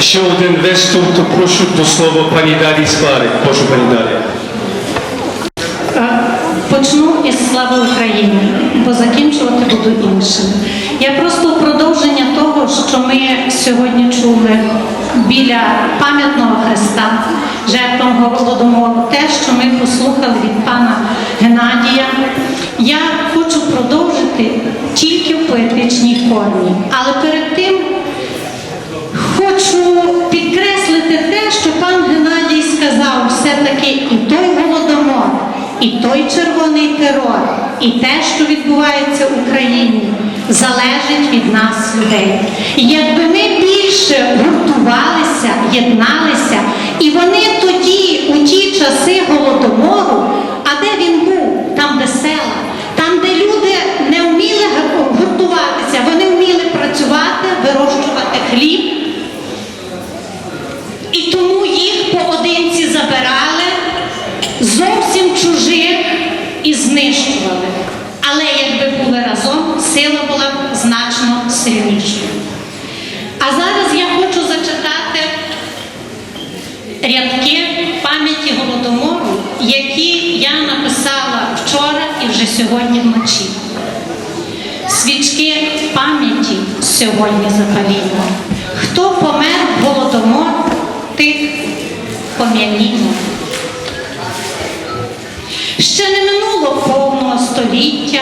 Ще один виступ, то прошу до слова пані Далі Спарик. Прошу пані Далі. Е, Почну із слави України, бо закінчувати буду іншим. Я просто в продовження того, що ми сьогодні чули біля пам'ятного хреста жертвам голодомору, те, що ми послухали від пана Геннадія, я хочу продовжити тільки в поетичній формі. Але перед тим Хочу підкреслити те, що пан Геннадій сказав, все-таки і той голодомор, і той червоний терор, і те, що відбувається в Україні, залежить від нас, людей. І Якби ми більше гуртувалися, єдналися, і вони тоді, у ті часи голодомору, поодинці забирали зовсім чужих і знищували. Але якби були разом, сила була б значно сильнішою. А зараз я хочу зачитати рядки пам'яті голодомору, які я написала вчора і вже сьогодні вночі. Свічки пам'яті сьогодні запалімо. Хто помер голодомор, пом'янімо. Ще не минуло повного століття,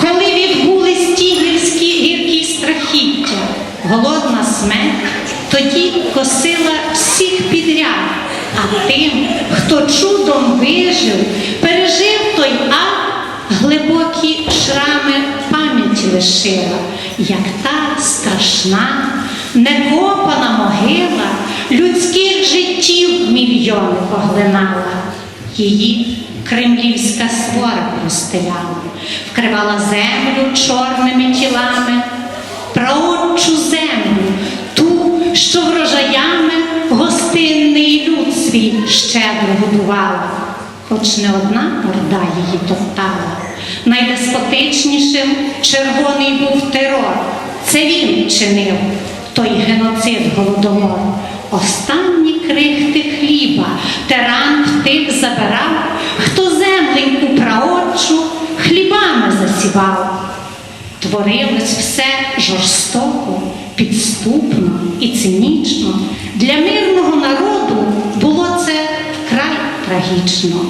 коли відбулись ті гірські гіркі страхіття. Голодна смерть тоді косила всіх підряд, а тим, хто чудом вижив, пережив той ад, глибокі шрами пам'яті лишила, як та страшна, некопана могила людських життів мільйони поглинала. Її кремлівська свора розстеляла, вкривала землю чорними тілами, праотчу землю, ту, що врожаями гостинний люд свій щедро годувала, хоч не одна орда її топтала. Найдеспотичнішим червоний був терор. Це він чинив той геноцид голодомор. Останні крихти хліба тиран в тих забирав, хто земленьку праотчу хлібами засівав. Творилось все жорстоко, підступно і цинічно. Для мирного народу було це вкрай трагічно.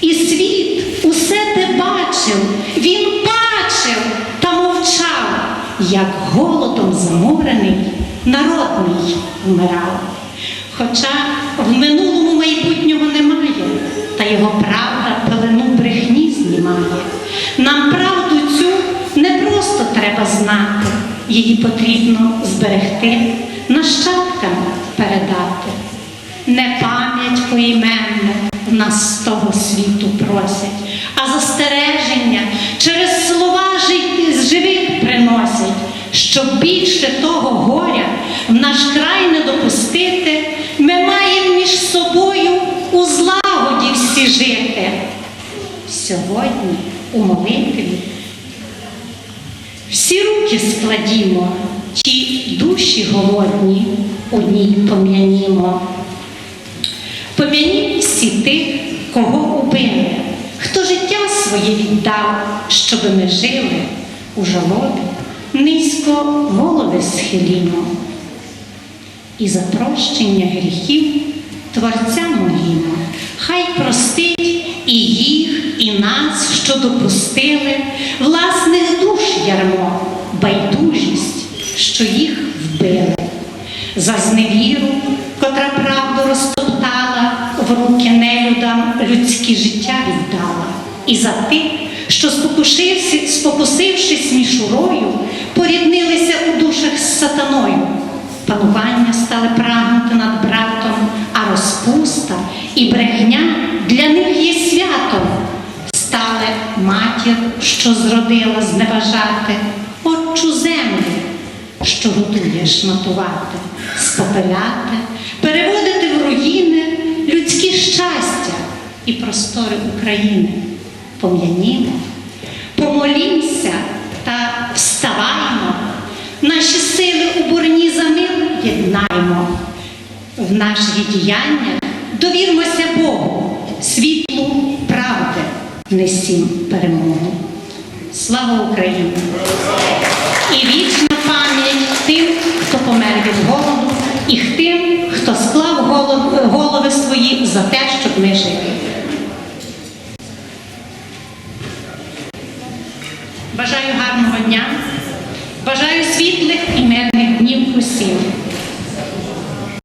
І світ усе те бачив, він бачив як голодом заморений народ мій вмирав. Хоча в минулому майбутнього немає, та його правда пелену брехні знімає. Нам правду цю не просто треба знати, її потрібно зберегти, нащадкам передати. Не пам'ять поіменну в нас з того світу просять, а застереження через слова з живих приносять, щоб більше того горя в наш край не допустити, ми маємо між собою у злагоді всі жити. Сьогодні у молитві всі руки складімо, ті душі голодні у ній пом'янімо. Пом'яніть всі тих, кого убили, хто життя своє віддав, щоби ми жили у жалобі, низько голови схилімо. І за прощення гріхів Творця молімо, хай простить і їх, і нас, що допустили, власних душ ярмо, байдужість, що їх вбили. За зневіру, котра правду розтоптала, в руки нелюдам людське життя віддала, і за тих, що спокусившись мішурою, поріднилися у душах з сатаною. Панування стали прагнути над братом, а розпуста і брехня для них є святом. Стали матір, що зродила зневажати, отчу землю, що готує шматувати, спопеляти, переводити в руїни людські щастя і простори України. Пом'янімо, помолімся та вставаймо, наші сили у борні за мир єднаймо, в наших діяннях довірмося Богу, світлу правди, несім перемогу. Слава Україні! І вічна пам'ять тим, хто помер від голоду, і тим, хто склав голови свої за те, щоб ми жили. Бажаю гарного дня, бажаю світлих і мирних днів усім.